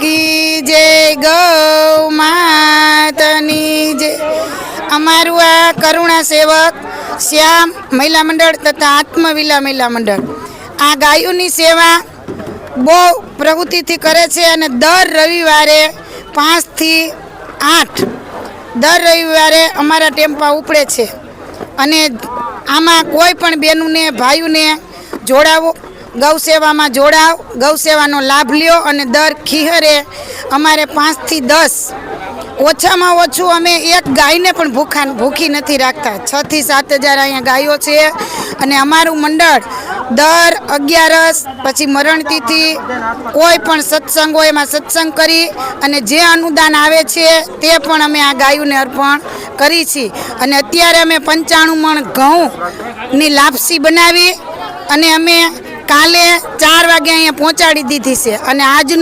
કી જય ગૌ માતની જય અમારું આ કરુણા સેવક શ્યામ મહિલા મંડળ તથા આત્મવિલા મહિલા મંડળ. આ ગાયોની સેવા બહુ પ્રવૃત્તિથી કરે છે અને દર રવિવારે પાંચથી આઠ, દર રવિવારે અમારા ટેમ્પા ઉપડે છે. અને આમાં કોઈ પણ બહેનોને ભાઈઓને જોડાવો. ગૌ સેવામાં જોડાવ ગૌસેવાનો લાભ લ્યો અને દર ખીહરે અમારે પાંચથી દસ, ઓછામાં ઓછું અમે એક ગાયને પણ ભૂખા, ભૂખી નથી રાખતા. છ થી સાત હજાર અહીંયા ગાયો છે અને અમારું મંડળ દર અગિયારસ, પછી મરણતિથિ કોઈ પણ સત્સંગ હોય એમાં સત્સંગ કરી અને જે અનુદાન આવે છે તે પણ અમે આ ગાયોને અર્પણ કરી છીએ અને અત્યારે અમે પંચાણું મણ ઘઉંની લાપસી બનાવી અને અમે કાલે ચાર વાગે અહીંયા પહોંચાડી દીધી છે અને આજનું